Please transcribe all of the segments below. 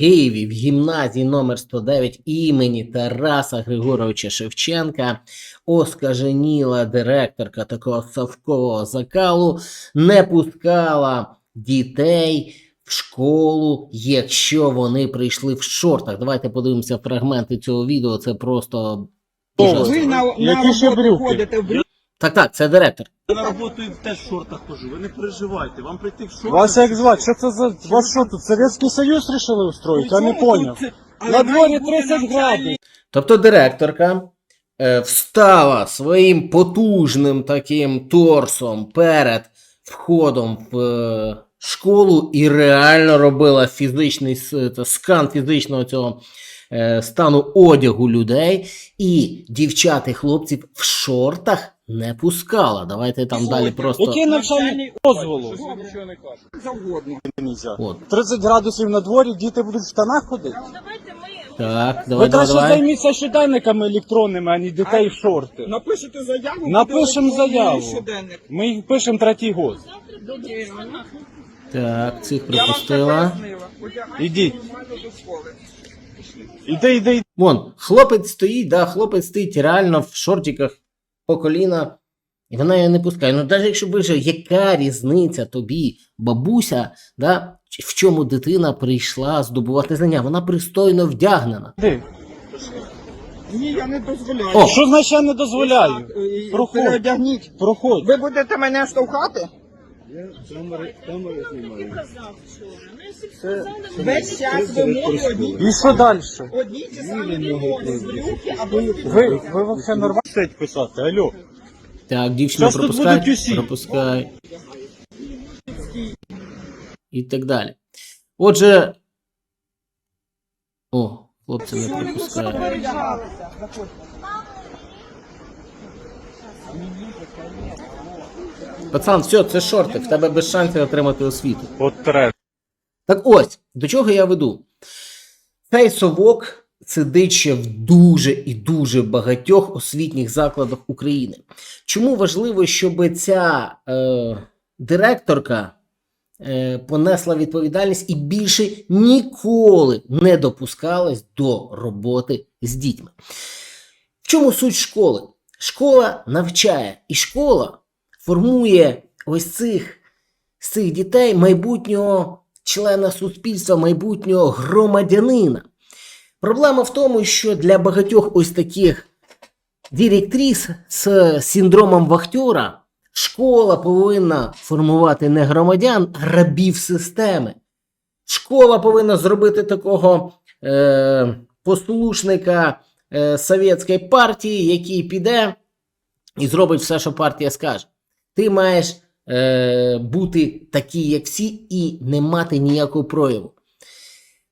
Києві в гімназії номер 109 імені Тараса Григоровича Шевченка оскаженіла директорка такого совкового закалу не пускала дітей в школу, якщо вони прийшли в шортах. Давайте подивимося фрагменти цього відео. Це просто ужасно. Ви на, на роботу ходите в брюках. Так, так, це директор. Я на роботу і теж в шортах хожу. Ви не переживайте, вам прийти в шортах. Вас як звати? Що це за... Вас що тут, Совєтський Союз рішили устроїти? Я не поняв. це- На дворі 30 градусів. Тобто директорка е, встала своїм потужним таким торсом перед входом в е, школу і реально робила фізичний с- скан фізичного цього е, стану одягу людей, і дівчат і хлопців в шортах не пускала. Давайте там далі просто. Який навчальний дозволу? завгодно. От. 30 градусів на дворі, діти будуть в штанах ходити? Так, Ви давай, давай, краще давай. займіться щоденниками електронними, а не дітей в шорти. Напишете заяву. Напишемо буде заяву. щоденник. Ми їх пишемо третій год. Так, цих пропустила. Ідіть. Іди, іди, іди. Вон, хлопець стоїть, да, хлопець стоїть реально в шортиках по коліна, і вона її не пускає. Ну, навіть якщо ви вже, яка різниця тобі, бабуся, да, в чому дитина прийшла здобувати знання? Вона пристойно вдягнена. Ти. Ні, я не дозволяю. О, Що значить я не дозволяю? Е, Проходь. Переодягніть. Проходь. Ви будете мене штовхати? Весь час вимоги одні. І що далі? Одні ті самі вимоги. Або Ви, ви взагалі нормально стоїть писати, алло. так, Щас тут пропускай, будуть усі. пропускай. І так далі. Отже. О, хлопця не пропускає. Пацан, все, це шорти, в тебе без шансів отримати освіту. От треш. Так ось, до чого я веду? Цей совок сидить ще в дуже і дуже багатьох освітніх закладах України. Чому важливо, щоб ця е, директорка е, понесла відповідальність і більше ніколи не допускалась до роботи з дітьми? В чому суть школи? Школа навчає, і школа формує ось цих, цих дітей майбутнього члена суспільства, майбутнього громадянина. Проблема в тому, що для багатьох ось таких директрис з синдромом вахтера школа повинна формувати не громадян, а рабів системи. Школа повинна зробити такого е, послушника е, совєтської партії, який піде і зробить все, що партія скаже. Ти маєш е, бути такий, як всі, і не мати ніякого прояву.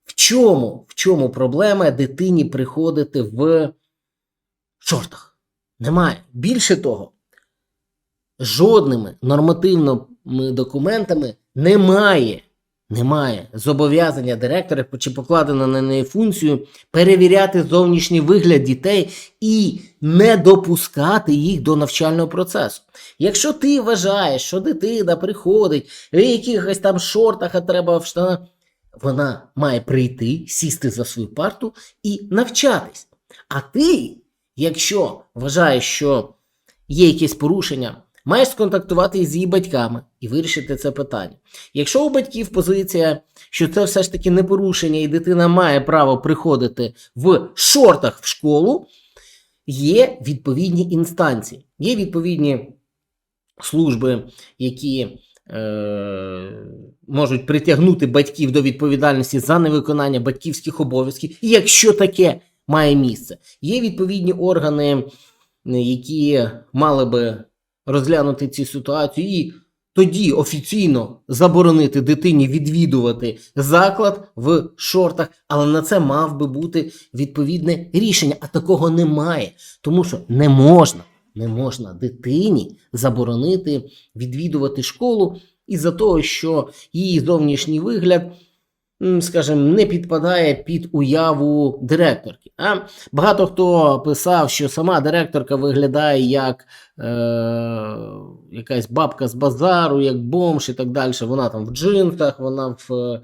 В чому, в чому проблема дитині приходити в шортах? Немає. Більше того, жодними нормативними документами немає, немає зобов'язання директора чи покладено на неї функцію перевіряти зовнішній вигляд дітей і не допускати їх до навчального процесу. Якщо ти вважаєш, що дитина приходить в якихось там шортах, а треба в штанах, вона має прийти, сісти за свою парту і навчатись. А ти, якщо вважаєш, що є якесь порушення, маєш сконтактувати з її батьками і вирішити це питання. Якщо у батьків позиція, що це все ж таки не порушення, і дитина має право приходити в шортах в школу, є відповідні інстанції, є відповідні служби, які е, можуть притягнути батьків до відповідальності за невиконання батьківських обов'язків, якщо таке має місце. Є відповідні органи, які мали би розглянути цю ситуацію і тоді офіційно заборонити дитині відвідувати заклад в шортах, але на це мав би бути відповідне рішення, а такого немає, тому що не можна, не можна дитині заборонити відвідувати школу із-за того, що її зовнішній вигляд, скажімо, не підпадає під уяву директорки. А багато хто писав, що сама директорка виглядає як е, якась бабка з базару, як бомж і так далі. Вона там в джинсах, вона в е,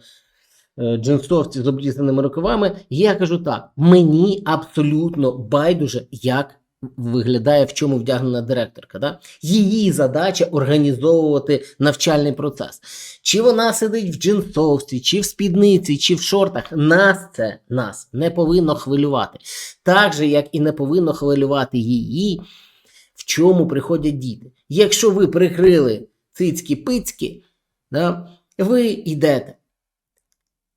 е, джинсовці з обрізаними рукавами. Я кажу так: мені абсолютно байдуже, як виглядає, в чому вдягнена директорка. Да? Її задача організовувати навчальний процес. Чи вона сидить в джинсовці, чи в спідниці, чи в шортах, нас це нас не повинно хвилювати. Так же, як і не повинно хвилювати її, в чому приходять діти. Якщо ви прикрили цицькі-пицькі, да, ви йдете.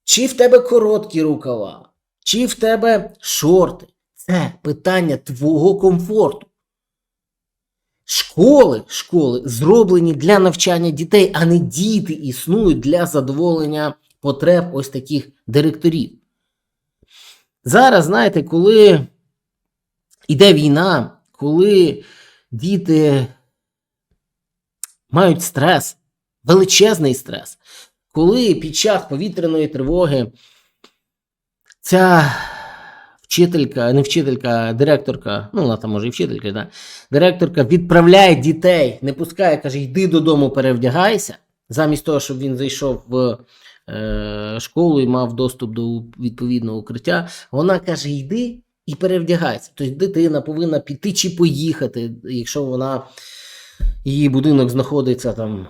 Чи в тебе короткі рукава, чи в тебе шорти. Це питання твого комфорту. Школи, школи зроблені для навчання дітей, а не діти існують для задоволення потреб ось таких директорів. Зараз, знаєте, коли йде війна, коли діти мають стрес, величезний стрес, коли під час повітряної тривоги ця вчителька, не вчителька, а директорка, ну вона там може і вчителька, да, директорка відправляє дітей, не пускає, каже, йди додому, перевдягайся, замість того, щоб він зайшов в е, школу і мав доступ до відповідного укриття, вона каже: йди і перевдягайся. Тобто дитина повинна піти чи поїхати, якщо вона її будинок знаходиться там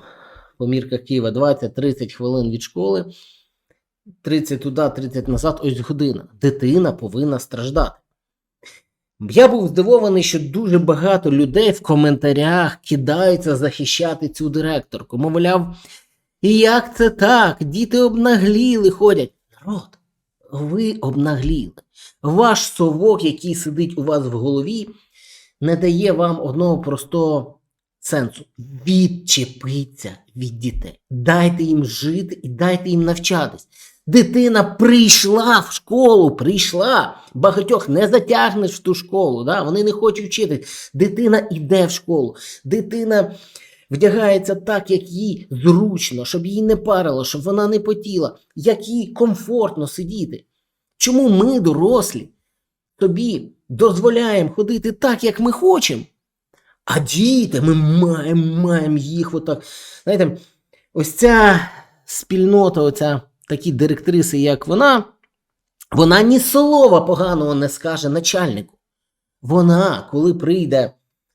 по мірках Києва 20-30 хвилин від школи. 30 туди, 30 назад, ось година. Дитина повинна страждати. Я був здивований, що дуже багато людей в коментарях кидаються захищати цю директорку. Мовляв, і як це так? Діти обнагліли ходять. Народ, ви обнагліли. Ваш совок, який сидить у вас в голові, не дає вам одного простого сенсу. Відчепіться від дітей. Дайте їм жити і дайте їм навчатись. Дитина прийшла в школу, прийшла. Багатьох не затягнеш в ту школу, да? вони не хочуть вчитись. Дитина йде в школу. Дитина вдягається так, як їй зручно, щоб її не парило, щоб вона не потіла, як їй комфортно сидіти. Чому ми, дорослі, тобі дозволяємо ходити так, як ми хочемо? А діти, ми маємо, маємо їх отак. Знаєте, ось ця спільнота, оця такі директриси, як вона, вона ні слова поганого не скаже начальнику. Вона, коли прийде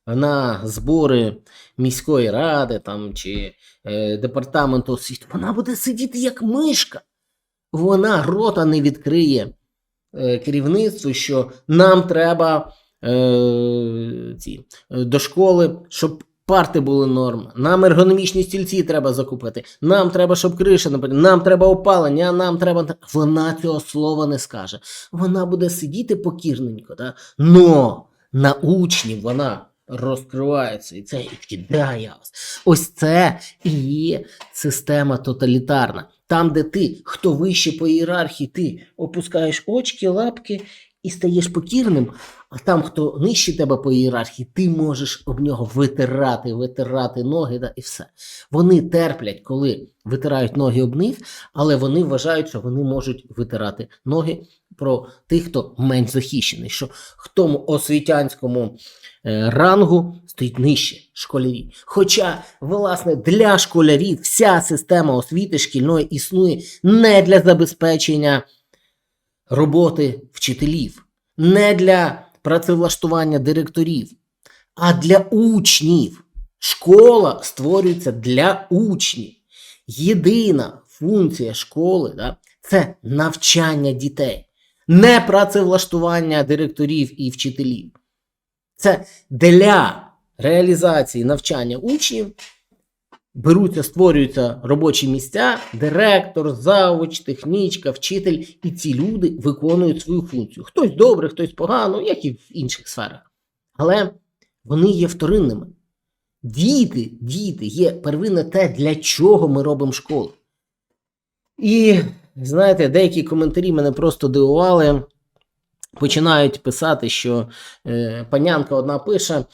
на збори міської ради там, чи е, департаменту освіти, вона буде сидіти як мишка. Вона рота не відкриє е, керівництву, що нам треба е, ці, е, до школи, щоб парти були норм. Нам ергономічні стільці треба закупити. Нам треба, щоб криша падала. Нам треба опалення, нам треба. Вона цього слова не скаже. Вона буде сидіти покірненько, да? но на учнів вона розкривається і це і я вас. Ось це і є система тоталітарна. Там, де ти, хто вище по ієрархії, ти опускаєш очки, лапки і стаєш покірним, а там, хто нижче тебе по ієрархії, ти можеш об нього витирати, витирати ноги да, і все. Вони терплять, коли витирають ноги об них, але вони вважають, що вони можуть витирати ноги про тих, хто менш захищений, що в тому освітянському е, рангу стоїть нижче школярі. Хоча, власне, для школярів вся система освіти шкільної існує не для забезпечення роботи вчителів, не для працевлаштування директорів, а для учнів. Школа створюється для учнів. Єдина функція школи да, це навчання дітей, не працевлаштування директорів і вчителів. Це для реалізації навчання учнів беруться, створюються робочі місця, директор, завуч, технічка, вчитель, і ці люди виконують свою функцію. Хтось добре, хтось погано, як і в інших сферах. Але вони є вторинними. Діти, діти є первинне те, для чого ми робимо школу. І знаєте, деякі коментарі мене просто дивували. Починають писати, що е, панянка одна пише: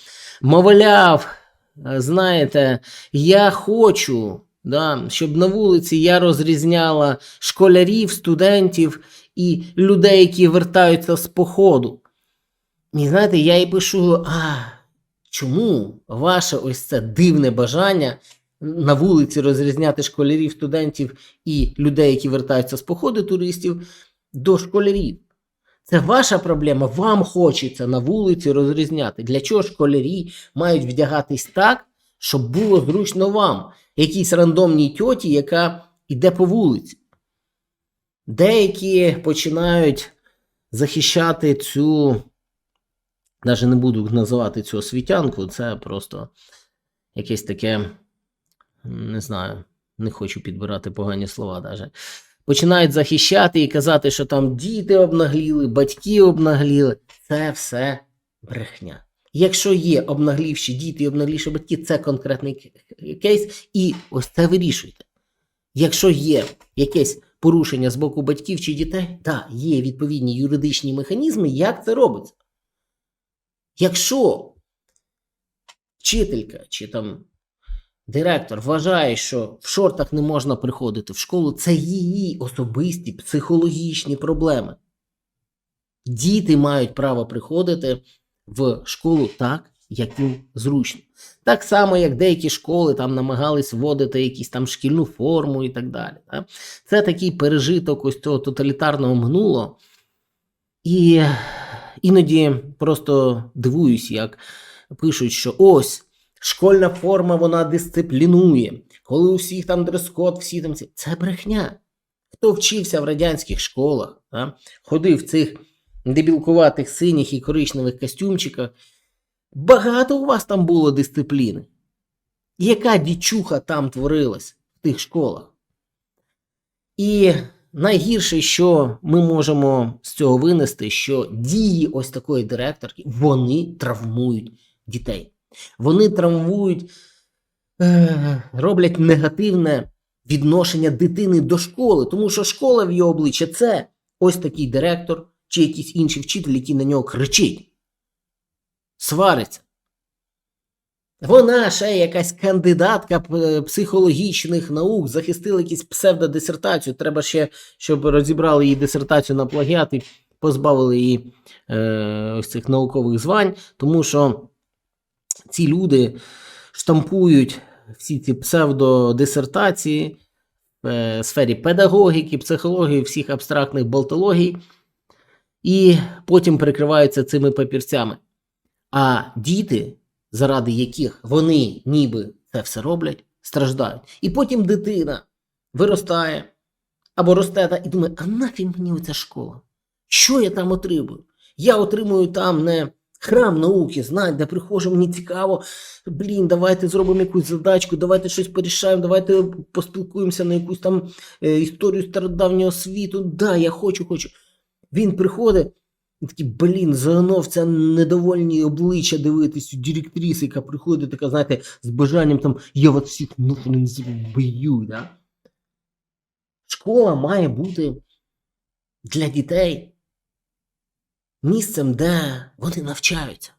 мовляв, знаєте, я хочу, да, щоб на вулиці я розрізняла школярів, студентів і людей, які вертаються з походу. І знаєте, я їй пишу: а чому ваше ось це дивне бажання на вулиці розрізняти школярів, студентів і людей, які вертаються з походу туристів, до школярів. Це ваша проблема. Вам хочеться на вулиці розрізняти. Для чого школярі мають вдягатись так, щоб було зручно вам, якійсь рандомній тьоті, яка йде по вулиці. Деякі починають захищати цю, навіть не буду називати цю освітянку, це просто якесь таке, не знаю, не хочу підбирати погані слова навіть. Починають захищати і казати, що там діти обнагліли, батьки обнагліли. Це все брехня. Якщо є обнаглівші діти і обнаглівші батьки, це конкретний кейс, і ось це вирішуйте. Якщо є якесь порушення з боку батьків чи дітей, так, є відповідні юридичні механізми, як це робиться. Якщо вчителька чи там директор вважає, що в шортах не можна приходити в школу, це її особисті психологічні проблеми. Діти мають право приходити в школу так, як їм зручно. Так само, як деякі школи там намагались вводити якісь там шкільну форму і так далі. Так? Це такий пережиток ось цього тоталітарного минулого. І іноді просто дивуюсь, як пишуть, що ось школьна форма вона дисциплінує, коли у всіх там дрес-код, всі там ці. Це брехня. Хто вчився в радянських школах, а? ходив в цих дебілкуватих синіх і коричневих костюмчиках, багато у вас там було дисципліни. Яка дічуха там творилась в тих школах? І найгірше, що ми можемо з цього винести, що дії ось такої директорки вони травмують дітей. Вони травмують, е, роблять негативне відношення дитини до школи, тому що школа в його обличчя це ось такий директор чи якийсь інший вчитель, який на нього кричить, свариться. Вона ще якась кандидатка психологічних наук, захистила якусь псевдодисертацію. Треба ще, щоб розібрали її дисертацію на плагіат і позбавили її е, ось цих наукових звань, тому що ці люди штампують всі ці псевдодисертації в е, сфері педагогіки, психології, всіх абстрактних болтологій, і потім прикриваються цими папірцями. А діти, заради яких вони ніби це все роблять, страждають. І потім дитина виростає або росте та і думає, а нафіг мені оця школа? Що я там отримую? Я отримую там не храм науки, знань, де приходжу, мені цікаво. Блін, давайте зробимо якусь задачку, давайте щось порішаємо, давайте поспілкуємося на якусь там е, історію стародавнього світу. Да, я хочу, хочу. Він приходить. І такий, блін, загнув це недовольні обличчя дивитись директриси, яка приходить, така, знаєте, з бажанням там, я вас всіх нахрен збию, да? Школа має бути для дітей місцем, де вони навчаються.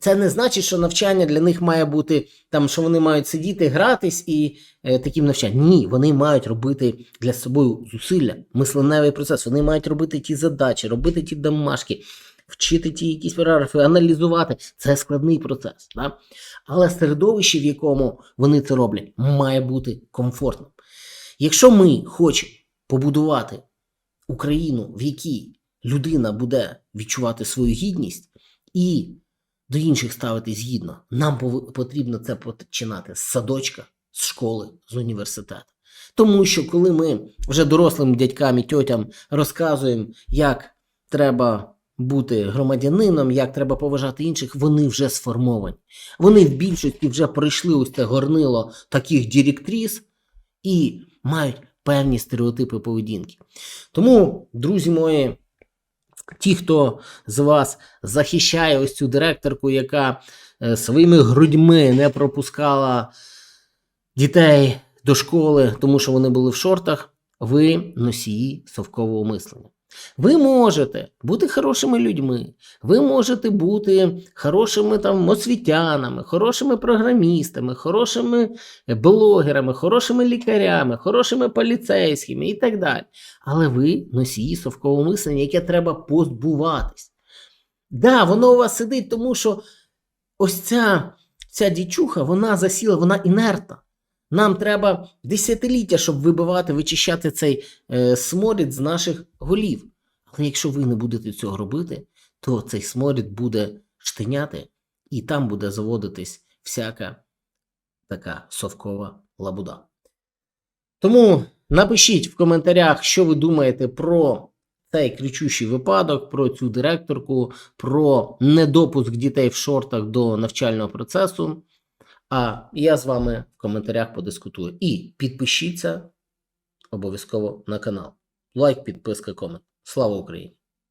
Це не значить, що навчання для них має бути там, що вони мають сидіти, гратись і е, таким навчанням. Ні, вони мають робити для собою зусилля, мисленевий процес. Вони мають робити ті задачі, робити ті домашки, вчити ті якісь параграфи, аналізувати. Це складний процес. Да? Але середовище, в якому вони це роблять, має бути комфортним. Якщо ми хочемо побудувати Україну, в якій людина буде відчувати свою гідність і до інших ставитись гідно, нам потрібно це починати з садочка, з школи, з університету. Тому що коли ми вже дорослим дядькам і тьотям розказуємо, як треба бути громадянином, як треба поважати інших, вони вже сформовані. Вони в більшості вже пройшли ось це горнило таких директрис і мають певні стереотипи поведінки. Тому, друзі мої, ті, хто з вас захищає ось цю директорку, яка е, своїми грудьми не пропускала дітей до школи, тому що вони були в шортах, ви носії совкового мислення. Ви можете бути хорошими людьми, ви можете бути хорошими там освітянами, хорошими програмістами, хорошими е, блогерами, хорошими лікарями, хорошими поліцейськими і так далі. Але ви носії совкового мислення, яке треба позбуватись. Да, воно у вас сидить, тому що ось ця ця дічуха, вона засіла, вона інертна. Нам треба десятиліття, щоб вибивати, вичищати цей е, сморід з наших голів. Але якщо ви не будете цього робити, то цей сморід буде штиняти, і там буде заводитись всяка така совкова лабуда. Тому напишіть в коментарях, що ви думаєте про цей кричущий випадок, про цю директорку, про недопуск дітей в шортах до навчального процесу. А я з вами в коментарях подискутую. І підпишіться обов'язково на канал. Лайк, підписка, комент. Слава Україні!